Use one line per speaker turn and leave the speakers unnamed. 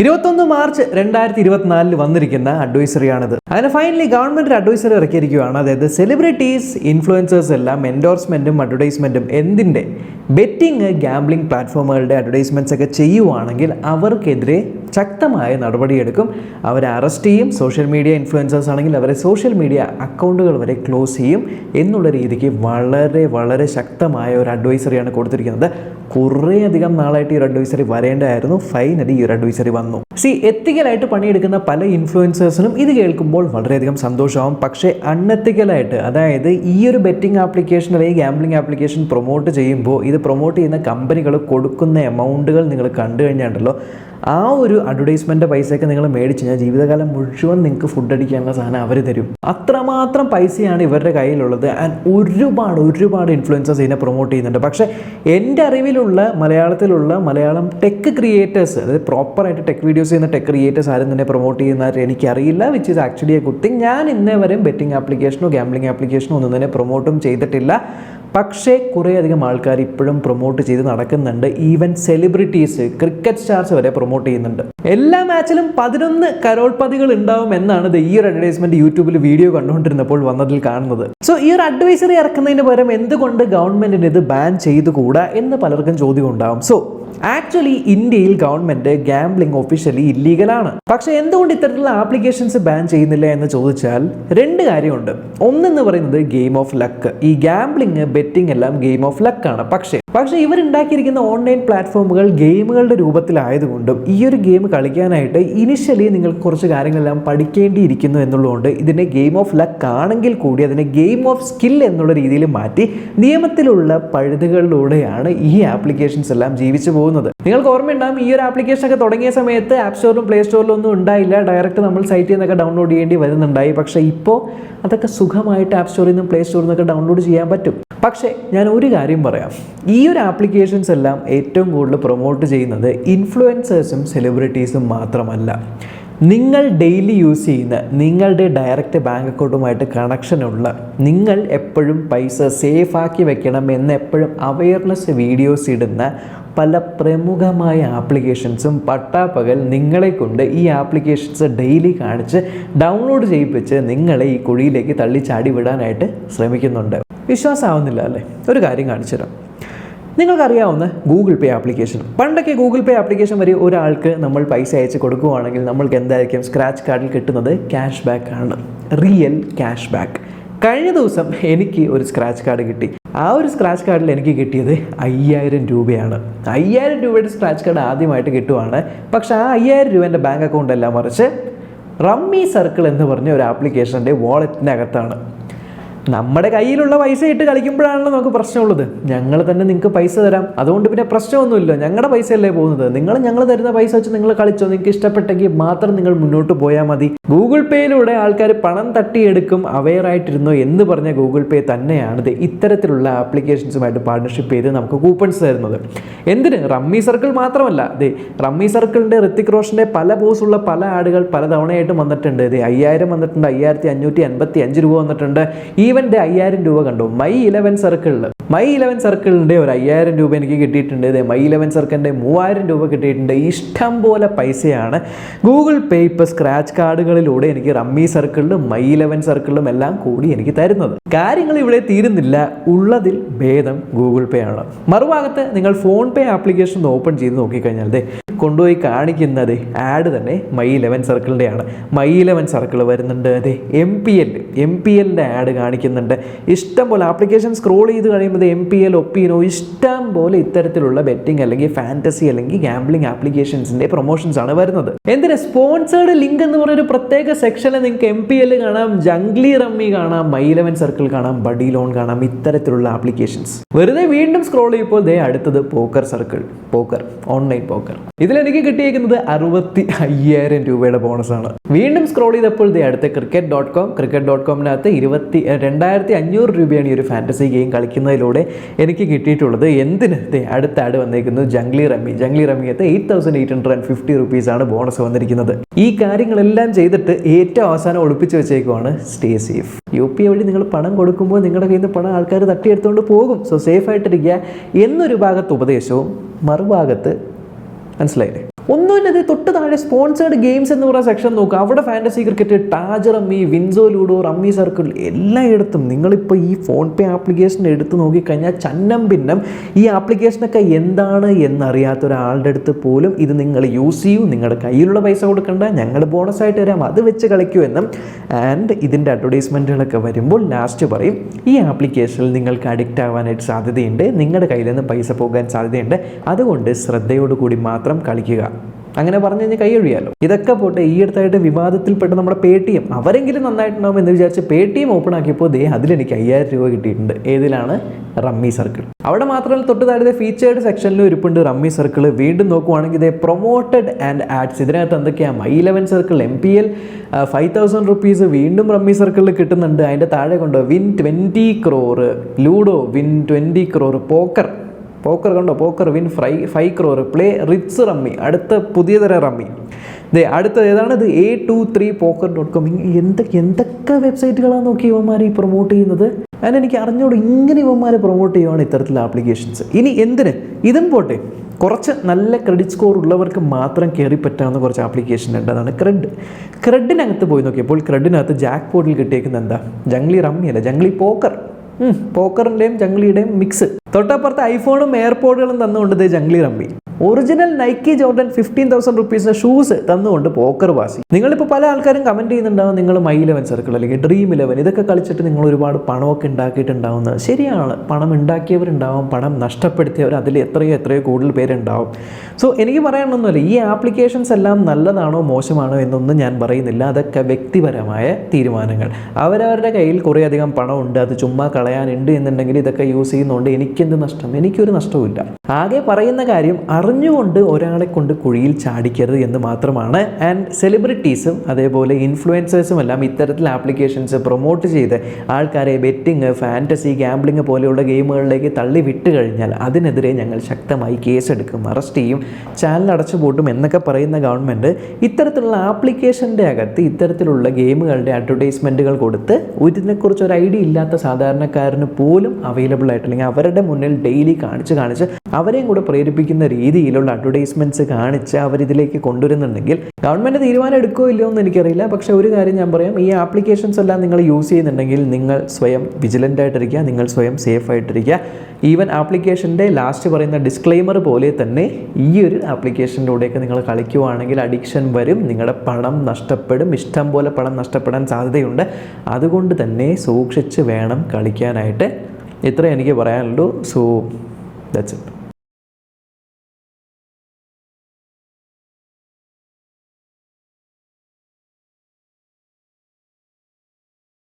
ഇരുപത്തൊന്ന് മാർച്ച് രണ്ടായിരത്തി ഇരുപത്തിനാലിൽ വന്നിരിക്കുന്ന അഡ്വൈസറിയാണിത്. അതിന് ഫൈനലി ഗവൺമെന്റ് ഒരു അഡ്വൈസറി ഇറക്കിയിരിക്കുകയാണ്. അതായത് സെലിബ്രിറ്റീസ് ഇൻഫ്ലുവൻസേഴ്സ് എല്ലാം എൻഡോഴ്സ്മെന്റും അഡ്വർടൈസ്മെന്റും എന്തിന്റെ ബെറ്റിംഗ് ഗാംബ്ലിംഗ് പ്ലാറ്റ്ഫോമുകളുടെ അഡ്വർടൈസ്മെന്റ്സ് ഒക്കെ ചെയ്യുവാണെങ്കിൽ അവർക്കെതിരെ ശക്തമായ നടപടിയെടുക്കും. അവരെ അറസ്റ്റ് ചെയ്യും. സോഷ്യൽ മീഡിയ ഇൻഫ്ലുവൻസേഴ്സ് ആണെങ്കിൽ അവരെ സോഷ്യൽ മീഡിയ അക്കൗണ്ടുകൾ വരെ ക്ലോസ് ചെയ്യും എന്നുള്ള രീതിക്ക് വളരെ വളരെ ശക്തമായ ഒരു അഡ്വൈസറിയാണ് കൊടുത്തിരിക്കുന്നത്. കുറേയധികം നാളായിട്ട് ഈ ഒരു അഡ്വൈസറി വരേണ്ടതായിരുന്നു ഫൈനലി ഈ ഒരു അഡ്വൈസറി വന്നു. വന്നു സി എത്തിക്കലായിട്ട് പണിയെടുക്കുന്ന പല ഇൻഫ്ലുവൻസേഴ്സിനും ഇത് കേൾക്കുമ്പോൾ വളരെയധികം സന്തോഷമാവും. പക്ഷേ അൺഎത്തിക്കലായിട്ട് അതായത് ഈ ഒരു ബെറ്റിംഗ് ആപ്ലിക്കേഷൻ അല്ലെങ്കിൽ ഗാംബ്ലിംഗ് ആപ്ലിക്കേഷൻ പ്രൊമോട്ട് ചെയ്യുമ്പോൾ ഇത് പ്രൊമോട്ട് ചെയ്യുന്ന കമ്പനികൾ കൊടുക്കുന്ന എമൗണ്ടുകൾ നിങ്ങൾ കണ്ടു കഴിഞ്ഞാണ്ടല്ലോ ആ ഒരു അഡ്വർടൈസ്മെന്റ് പൈസയൊക്കെ നിങ്ങൾ മേടിച്ച് കഴിഞ്ഞാൽ ജീവിതകാലം മുഴുവൻ നിങ്ങൾക്ക് ഫുഡ് അടിക്കാനുള്ള സാധനം അവർ തരും. അത്രമാത്രം പൈസയാണ് ഇവരുടെ കയ്യിലുള്ളത്. ആൻഡ് ഒരുപാട് ഒരുപാട് ഇൻഫ്ലുവൻസേഴ്സ് ഇതിനെ പ്രൊമോട്ട് ചെയ്യുന്നുണ്ട്. പക്ഷേ എന്റെ അറിവിലുള്ള മലയാളത്തിലുള്ള മലയാളം ടെക് ക്രിയേറ്റേഴ്സ് അതായത് പ്രോപ്പറായിട്ട് ടെക് വീഡിയോസ് ചെയ്യുന്ന ടെക് ക്രിയേറ്റേഴ്സ് ആരും തന്നെ പ്രൊമോട്ട് ചെയ്യുന്നതായിട്ട് എനിക്കറിയില്ല which is actually a good thing ഞാൻ ഇന്നേ വരെയും ബെറ്റിംഗ് ആപ്ലിക്കേഷനോ ഗാംബ്ലിംഗ് ആപ്ലിക്കേഷനോ ഒന്നും തന്നെ പ്രൊമോട്ടും ചെയ്തിട്ടില്ല. പക്ഷേ കുറേയധികം ആൾക്കാർ ഇപ്പോഴും പ്രൊമോട്ട് ചെയ്ത് നടക്കുന്നുണ്ട്. ഈവൻ സെലിബ്രിറ്റീസ് ക്രിക്കറ്റ് സ്റ്റാർസ് വരെ പ്രൊമോട്ട് ചെയ്യുന്നുണ്ട്. എല്ലാ മാച്ചിലും പതിനൊന്ന് കരോൾപതികൾ ഉണ്ടാവും എന്നാണ് ഇത് ഈ ഒരു അഡ്വർടൈസ്മെന്റ് യൂട്യൂബിൽ വീഡിയോ കണ്ടുകൊണ്ടിരുന്നപ്പോൾ വന്നതിൽ കാണുന്നത്. സോ ഈ ഒരു അഡ്വൈസറി ഇറക്കുന്നതിന് പകരം എന്തുകൊണ്ട് ഗവൺമെന്റിന് ഇത് ബാൻ ചെയ്തുകൂടാ എന്ന് പലർക്കും ചോദ്യം ഉണ്ടാവും. സോ ആക്ച്വലി ഇന്ത്യയിൽ ഗവൺമെന്റ് ഗാംബ്ലിംഗ് ഒഫീഷ്യലി ഇല്ലീഗലാണ് പക്ഷെ എന്തുകൊണ്ട് ഇത്തരത്തിലുള്ള ആപ്ലിക്കേഷൻസ് ബാൻ ചെയ്യുന്നില്ല എന്ന് ചോദിച്ചാൽ രണ്ട് കാര്യമുണ്ട്. ഒന്നെന്ന് പറയുന്നത് ഗെയിം ഓഫ് ലക്ക് ഈ ഗാംബ്ലിംഗ് ബെറ്റിംഗ് എല്ലാം ഗെയിം ഓഫ് ലക്ക് ആണ്. പക്ഷേ പക്ഷേ ഇവരുണ്ടാക്കിയിരിക്കുന്ന ഓൺലൈൻ പ്ലാറ്റ്ഫോമുകൾ ഗെയിമുകളുടെ രൂപത്തിലായതുകൊണ്ടും ഈ ഒരു ഗെയിം കളിക്കാനായിട്ട് ഇനിഷ്യലി നിങ്ങൾ കുറച്ച് കാര്യങ്ങളെല്ലാം പഠിക്കേണ്ടിയിരിക്കുന്നു എന്നുള്ളതുകൊണ്ട് ഇതിനെ ഗെയിം ഓഫ് ലക്ക് ആണെങ്കിൽ കൂടി അതിനെ ഗെയിം ഓഫ് സ്കിൽ എന്നുള്ള രീതിയിൽ മാറ്റി നിയമത്തിലുള്ള പഴുതുകളിലൂടെയാണ് ഈ ആപ്ലിക്കേഷൻസ് എല്ലാം ജീവിച്ചു പോകുന്നത്. നിങ്ങൾക്ക് ഓർമ്മയുണ്ടാകും ഈ ഒരു ആപ്ലിക്കേഷൻ ഒക്കെ തുടങ്ങിയ സമയത്ത് ആപ്പ് സ്റ്റോറിലും പ്ലേ സ്റ്റോറിലും ഒന്നും ഉണ്ടായില്ല. ഡയറക്റ്റ് നമ്മൾ സൈറ്റിൽ നിന്നൊക്കെ ഡൗൺലോഡ് ചെയ്യേണ്ടി വരുന്നുണ്ടായി. പക്ഷേ ഇപ്പോൾ അതൊക്കെ സുഖമായിട്ട് ആപ്പ് സ്റ്റോറിൽ നിന്നും പ്ലേ സ്റ്റോറിൽ നിന്നൊക്കെ ഡൗൺലോഡ് ചെയ്യാൻ പറ്റും. പക്ഷേ ഞാൻ ഒരു കാര്യം പറയാം. ഈ ഒരു ആപ്ലിക്കേഷൻസ് എല്ലാം ഏറ്റവും കൂടുതൽ പ്രൊമോട്ട് ചെയ്യുന്നത് ഇൻഫ്ലുവൻസേഴ്സും സെലിബ്രിറ്റീസും മാത്രമല്ല. നിങ്ങൾ ഡെയിലി യൂസ് ചെയ്യുന്ന നിങ്ങളുടെ ഡയറക്റ്റ് ബാങ്ക് അക്കൗണ്ടുമായിട്ട് കണക്ഷനുള്ള നിങ്ങൾ എപ്പോഴും പൈസ സേഫ് ആക്കി വെക്കണം എന്ന് എപ്പോഴും അവയർനെസ് വീഡിയോസ് ഇടുന്ന പല പ്രമുഖമായ ആപ്ലിക്കേഷൻസും പട്ടാപ്പകൽ നിങ്ങളെ കൊണ്ട് ഈ ആപ്ലിക്കേഷൻസ് ഡെയിലി കാണിച്ച് ഡൗൺലോഡ് ചെയ്യിപ്പിച്ച് നിങ്ങളെ ഈ കുഴിയിലേക്ക് തള്ളി ചാടി വിടാനായിട്ട് ശ്രമിക്കുന്നുണ്ട്. വിശ്വാസമാവുന്നില്ല അല്ലേ? ഒരു കാര്യം കാണിച്ചു തരാം. നിങ്ങൾക്കറിയാവുന്ന ഗൂഗിൾ പേ ആപ്ലിക്കേഷൻ. പണ്ടൊക്കെ ഗൂഗിൾ പേ ആപ്ലിക്കേഷൻ വഴി ഒരാൾക്ക് നമ്മൾ പൈസ അയച്ച് കൊടുക്കുകയാണെങ്കിൽ നമ്മൾക്ക് എന്തായിരിക്കും? സ്ക്രാച്ച് കാർഡിൽ കിട്ടുന്നത് ക്യാഷ് ബാക്ക് ആണ് റിയൽ ക്യാഷ് ബാക്ക് കഴിഞ്ഞ ദിവസം എനിക്ക് ഒരു സ്ക്രാച്ച് കാർഡ് കിട്ടി. ആ ഒരു സ്ക്രാച്ച് കാർഡിൽ എനിക്ക് കിട്ടിയത് അയ്യായിരം രൂപയാണ്. അയ്യായിരം രൂപയുടെ സ്ക്രാച്ച് കാർഡ് ആദ്യമായിട്ട് കിട്ടുവാണ്. പക്ഷേ ആ അയ്യായിരം രൂപ എന്റെ ബാങ്ക് അക്കൗണ്ട് എല്ലാം മറിച്ച് റമ്മി സർക്കിൾ എന്ന് പറഞ്ഞ ഒരു ആപ്ലിക്കേഷന്റെ വാളറ്റിനകത്താണ് നമ്മുടെ കയ്യിലുള്ള പൈസ ഇട്ട് കളിക്കുമ്പോഴാണല്ലോ നമുക്ക് പ്രശ്നമുള്ളത്. ഞങ്ങൾ തന്നെ നിങ്ങൾക്ക് പൈസ തരാം. അതുകൊണ്ട് പിന്നെ പ്രശ്നമൊന്നുമില്ല. ഞങ്ങളുടെ പൈസ അല്ലേ പോകുന്നത്. നിങ്ങൾ ഞങ്ങൾ തരുന്ന പൈസ വെച്ച് നിങ്ങൾ കളിച്ചോ? നിങ്ങൾക്ക് ഇഷ്ടപ്പെട്ടെങ്കിൽ മാത്രം നിങ്ങൾ മുന്നോട്ട് പോയാൽ മതി. ഗൂഗിൾ പേയിലൂടെ ആൾക്കാർ പണം തട്ടിയെടുക്കും അവെയർ ആയിട്ടിരുന്നോ എന്ന് പറഞ്ഞ ഗൂഗിൾ പേ തന്നെയാണ് ഇത് ഇത്തരത്തിലുള്ള ആപ്ലിക്കേഷൻസുമായിട്ട് പാർട്ണർഷിപ്പ് ചെയ്ത് നമുക്ക് കൂപ്പൺസ് തരുന്നത്. എന്തിന്? റമ്മി സർക്കിൾ മാത്രമല്ല. ദേ റമ്മി സർക്കിളിന്റെ ഋത്തിക് റോഷന്റെ പല പോസുള്ള പല ആടുകൾ പല തവണയായിട്ടും വന്നിട്ടുണ്ട്. ദേ അയ്യായിരം വന്നിട്ടുണ്ട് അയ്യായിരത്തി അഞ്ഞൂറ്റി അൻപത്തി അഞ്ച് രൂപ വന്നിട്ടുണ്ട്. ഈവന്റെ അയ്യായിരം രൂപ കണ്ടു? മൈ ഇലവൻ സർക്കിളിൽ മൈ ഇലവൻ സർക്കിളിന്റെ ഒരു അയ്യായിരം രൂപ എനിക്ക് കിട്ടിയിട്ടുണ്ട്. ദേ മൈ ഇലവൻ സർക്കിളിന്റെ മൂവായിരം രൂപ കിട്ടിയിട്ടുണ്ട്. ഇഷ്ടം പോലെ പൈസയാണ്. ഗൂഗിൾ പേ ഇപ്പോൾ സ്ക്രാച്ച് കാർഡുകളിലൂടെ എനിക്ക് റമ്മി സർക്കിളിലും മൈ ഇലവൻ സർക്കിളിലും എല്ലാം കൂടി എനിക്ക് തരുന്നത്. കാര്യങ്ങൾ ഇവിടെ തീരുന്നില്ല. ഉള്ളതിൽ ഭേദം ഗൂഗിൾ പേ ആണ്. മറുഭാഗത്ത് നിങ്ങൾ ഫോൺ പേ ആപ്ലിക്കേഷൻ ഓപ്പൺ ചെയ്ത് നോക്കിക്കഴിഞ്ഞാൽ കൊണ്ടുപോയി കാണിക്കുന്നത് ആഡ് തന്നെ മൈ ഇലവൻ സർക്കിളിന്റെയാണ് മൈ ഇലവൻ സർക്കിൾ വരുന്നുണ്ട്. അതെ M P L M P എല്ലിന്റെ ആഡ് കാണിക്കുന്നുണ്ട്. ഇഷ്ടം പോലെ ആപ്ലിക്കേഷൻ സ്ക്രോൾ ചെയ്ത് കഴിയുമ്പോൾ എം പി എൽ ഒപ്പീനോ ഇഷ്ടം പോലെ ഇത്തരത്തിലുള്ള ബെറ്റിംഗ് അല്ലെങ്കിൽ ഫാന്റസി അല്ലെങ്കിൽ ഗാംബ്ലിംഗ് ആപ്ലിക്കേഷൻസിന്റെ പ്രൊമോഷൻസ് ആണ് വരുന്നത്. എന്തിനാ സ്പോൺസേഡ് ലിങ്ക് എന്ന് പറയുന്ന ഒരു പ്രത്യേക സെക്ഷനിൽ നിങ്ങൾക്ക് എം പി എൽ കാണാം ജംഗ്ലി റമ്മി കാണാം മൈ ഇലവൻ സർക്കിൾ കാണാം ബഡി ലോൺ കാണാം ഇത്തരത്തിലുള്ള ആപ്ലിക്കേഷൻസ് വെറുതെ വീണ്ടും സ്ക്രോൾ ചെയ്യുമ്പോൾ ദേ അടുത്തത് poker circle poker online poker ഇതിലെനിക്ക് കിട്ടിയിരിക്കുന്നത് അറുപത്തി അയ്യായിരം രൂപയുടെ ബോണസാണ്. വീണ്ടും സ്ക്രോൾ ചെയ്തപ്പോൾ ദേ അടുത്ത cricket dot com cricket dot കോമിനകത്ത് ഇരുപത്തി രണ്ടായിരത്തി അഞ്ഞൂറ് രൂപയാണ് ഈ ഒരു ഫാന്റസി ഗെയിം കളിക്കുന്നതിലൂടെ എനിക്ക് കിട്ടിയിട്ടുള്ളത്. എന്തിന്? ദേ അടുത്ത ആഡ് വന്നേക്കുന്നത് Junglee rummy. Junglee റമ്മിയത്ത് eight thousand eight hundred and fifty റുപ്പീസാണ് ബോണസ് വന്നിരിക്കുന്നത്. ഈ കാര്യങ്ങളെല്ലാം ചെയ്തിട്ട് ഏറ്റവും അവസാനം ഒളിപ്പിച്ച് വെച്ചേക്കുവാണ് സ്റ്റേ സേഫ് യു പി വഴി നിങ്ങൾ പണം കൊടുക്കുമ്പോൾ നിങ്ങളുടെ കയ്യിൽ നിന്ന് പണം ആൾക്കാർ തട്ടിയെടുത്തുകൊണ്ട് പോകും. സോ സേഫ് ആയിട്ടിരിക്കുക. എന്നൊരു ഭാഗത്ത് ഉപദേശവും മറുഭാഗത്ത് മനസ്സിലായില്ലേ ഒന്നുമില്ലത് തൊട്ട് താഴെ സ്പോൺസേഡ് ഗെയിംസ് എന്ന് പറയുന്ന സെക്ഷൻ നോക്കുക അവിടെ ഫാന്റസി ക്രിക്കറ്റ് ടാജർ അമ്മി വിൻസോ ലൂഡോ റമ്മി സർക്കിൾ എല്ലായിടത്തും നിങ്ങളിപ്പോൾ ഈ ഫോൺ പേ ആപ്ലിക്കേഷൻ എടുത്ത് നോക്കിക്കഴിഞ്ഞാൽ ചന്നം ഭിന്നം ഈ ആപ്ലിക്കേഷനൊക്കെ എന്താണ് എന്നറിയാത്ത ഒരാളുടെ അടുത്ത് പോലും ഇത് നിങ്ങൾ യൂസ് ചെയ്യൂ. നിങ്ങളുടെ കയ്യിലുള്ള പൈസ കൊടുക്കണ്ട. ഞങ്ങൾ ബോണസ് ആയിട്ട് തരാം. അത് വെച്ച് കളിക്കൂ എന്നും. ആൻഡ് ഇതിന്റെ അഡ്വർടൈസ്മെന്റുകളൊക്കെ വരുമ്പോൾ ലാസ്റ്റ് പറയും ഈ ആപ്ലിക്കേഷനിൽ നിങ്ങൾക്ക് അഡിക്റ്റ് ആവാനായിട്ട് സാധ്യതയുണ്ട്. നിങ്ങളുടെ കയ്യിൽ നിന്ന് പൈസ പോകാൻ സാധ്യതയുണ്ട്. അതുകൊണ്ട് ശ്രദ്ധയോടുകൂടി മാത്രം കളിക്കുക. അങ്ങനെ പറഞ്ഞു കഴിഞ്ഞാൽ കൈ ഇതൊക്കെ പോട്ടെ ഈ അടുത്തായിട്ട് വിവാദത്തിൽപ്പെട്ട നമ്മുടെ പേ ടി എം അവരെങ്കിലും നന്നായിട്ടുണ്ടാവും എന്ന് വിചാരിച്ച് പേ ടി എം ഓപ്പൺ ആക്കിയപ്പോൾ ദേ അതിലെനിക്ക് അയ്യായിരം രൂപ കിട്ടിയിട്ടുണ്ട്. ഏതിലാണ്? Rummy circle. അവിടെ മാത്രമല്ല തൊട്ട് താഴെ ഫീച്ചേർഡ് സെക്ഷനിൽ ഇരിപ്പുണ്ട് റമ്മി സർക്കിൾ. വീണ്ടും നോക്കുവാണെങ്കിൽ ഇതേ പ്രൊമോട്ടഡ് ആൻഡ് ആഡ്സ് ഇതിനകത്ത് എന്തൊക്കെയാണ് My Eleven circle M P L five thousand rupees വീണ്ടും റമ്മി സർക്കിളിൽ കിട്ടുന്നുണ്ട്. അതിന്റെ താഴെ കൊണ്ട് win twenty crore ludo win twenty crore poker poker കണ്ടോ? Poker win fry five crore play Ritz rummy അടുത്ത പുതിയ തരം റമ്മി ദേ അടുത്ത ഏതാണ്? ഇത് A two three poker dot com എന്തൊക്കെ എന്തൊക്കെ വെബ്സൈറ്റുകളാണ് നോക്കി ഇവന്മാർ ഈ പ്രൊമോട്ട് ചെയ്യുന്നത്? അതിന് എനിക്ക് അറിഞ്ഞോളൂ ഇങ്ങനെ ഇവന്മാർ പ്രൊമോട്ട് ചെയ്യുവാണ് ഇത്തരത്തിലുള്ള ആപ്ലിക്കേഷൻസ് ഇനി എന്തിന്? ഇതും പോട്ടെ. കുറച്ച് നല്ല ക്രെഡിറ്റ് സ്കോർ ഉള്ളവർക്ക് മാത്രം കയറി പറ്റാവുന്ന കുറച്ച് ആപ്ലിക്കേഷൻ ഉണ്ട് ക്രെഡ് ക്രെഡിനകത്ത് പോയി നോക്കിയപ്പോൾ ക്രെഡിനകത്ത് ജാക്ക് പോർട്ടിൽ കിട്ടിയേക്കുന്നത് എന്താ? ജംഗ്ലി റമ്മി അല്ല ജംഗ്ലി പോക്കർ പോക്കറിന്റെയും ജംഗ്ലിയുടെയും മിക്സ് തൊട്ടപ്പുറത്ത് ഐഫോണും എയർപോഡുകളും തന്നുകൊണ്ട് Junglee rummy. Original Nike Jordan fifteen thousand റുപ്പീസിന് shoes തന്നുകൊണ്ട് പോക്കർ വാസി നിങ്ങളിപ്പോൾ പല ആൾക്കാരും കമന്റ് ചെയ്യുന്നുണ്ടാവും നിങ്ങൾ മൈ ഇലവൻ സർക്കിൾ അല്ലെങ്കിൽ ഡ്രീം ഇലവൻ ഇതൊക്കെ കളിച്ചിട്ട് നിങ്ങൾ ഒരുപാട് പണമൊക്കെ ഉണ്ടാക്കിയിട്ടുണ്ടാവുന്നത് ശരിയാണ്. പണം ഉണ്ടാക്കിയവരുണ്ടാവും പണം നഷ്ടപ്പെടുത്തിയവർ അതിൽ എത്രയോ എത്രയോ കൂടുതൽ പേരുണ്ടാവും. സോ എനിക്ക് പറയാനൊന്നുമില്ല ഈ ആപ്ലിക്കേഷൻസ് എല്ലാം നല്ലതാണോ മോശമാണോ എന്നൊന്നും ഞാൻ പറയുന്നില്ല. അതൊക്കെ വ്യക്തിപരമായ തീരുമാനങ്ങൾ. അവരവരുടെ കയ്യിൽ കുറേയധികം ഉണ്ട് അത് ചുമ്മാ കളയാനുണ്ട് എന്നുണ്ടെങ്കിൽ ഇതൊക്കെ യൂസ് ചെയ്യുന്നതുകൊണ്ട് എനിക്കെന്ത് നഷ്ടം? എനിക്കൊരു നഷ്ടവുമില്ല. ആകെ പറയുന്ന കാര്യം അറിഞ്ഞുകൊണ്ട് ഒരാളെ കൊണ്ട് കുഴിയിൽ ചാടിക്കരുത് എന്ന് മാത്രമാണ്. ആൻഡ് സെലിബ്രിറ്റീസും അതേപോലെ ഇൻഫ്ലുവൻസേഴ്സും എല്ലാം ഇത്തരത്തിൽ ആപ്ലിക്കേഷൻസ് പ്രൊമോട്ട് ചെയ്ത് ആൾക്കാരെ ബെറ്റിങ് ഫാന്റസി ഗാംബ്ലിങ് പോലെയുള്ള ഗെയിമുകളിലേക്ക് തള്ളി വിട്ട് കഴിഞ്ഞാൽ അതിനെതിരെ ഞങ്ങൾ ശക്തമായി കേസെടുക്കും അറസ്റ്റ് ചെയ്യും ചാനൽ അടച്ചുപൂട്ടും എന്നൊക്കെ പറയുന്ന ഗവൺമെന്റ് ഇത്തരത്തിലുള്ള ആപ്ലിക്കേഷന്റെ അകത്ത് ഇത്തരത്തിലുള്ള ഗെയിമുകളുടെ അഡ്വർടൈസ്മെന്റുകൾ കൊടുത്ത് ഇതിനെക്കുറിച്ച് ഒരു ഐഡിയ ഇല്ലാത്ത സാധാരണക്കാരന് പോലും അവൈലബിൾ ആയിട്ട് അല്ലെങ്കിൽ അവരുടെ മുന്നിൽ ഡെയിലി കാണിച്ച് കാണിച്ച് അവരെയും കൂടെ പ്രേരിപ്പിക്കുന്ന രീതിയിലുള്ള അഡ്വർടൈസ്മെന്റ്സ് കാണിച്ച് അവരിതിലേക്ക് കൊണ്ടുവരുന്നുണ്ടെങ്കിൽ ഗവൺമെന്റ് തീരുമാനം എടുക്കുമോ ഇല്ലയോ എന്ന് എനിക്കറിയില്ല. പക്ഷേ ഒരു കാര്യം ഞാൻ പറയാം. ഈ ആപ്ലിക്കേഷൻസ് എല്ലാം നിങ്ങൾ യൂസ് ചെയ്യുന്നുണ്ടെങ്കിൽ നിങ്ങൾ സ്വയം വിജിലന്റ് ആയിട്ടിരിക്കുക നിങ്ങൾ സ്വയം സേഫ് ആയിട്ടിരിക്കുക. ഈവൻ ആപ്ലിക്കേഷന്റെ ലാസ്റ്റ് പറയുന്ന ഡിസ്ക്ലെയിമർ പോലെ തന്നെ ഈ ഒരു ആപ്ലിക്കേഷനിലൂടെയൊക്കെ നിങ്ങൾ കളിക്കുവാണെങ്കിൽ അഡിക്ഷൻ വരും നിങ്ങളുടെ പണം നഷ്ടപ്പെടും ഇഷ്ടം പോലെ പണം നഷ്ടപ്പെടാൻ സാധ്യതയുണ്ട്. അതുകൊണ്ട് തന്നെ സൂക്ഷിച്ച് വേണം കളിക്കാനായിട്ട്. ഇത്രേ എനിക്ക് പറയാനുള്ളൂ. So that's it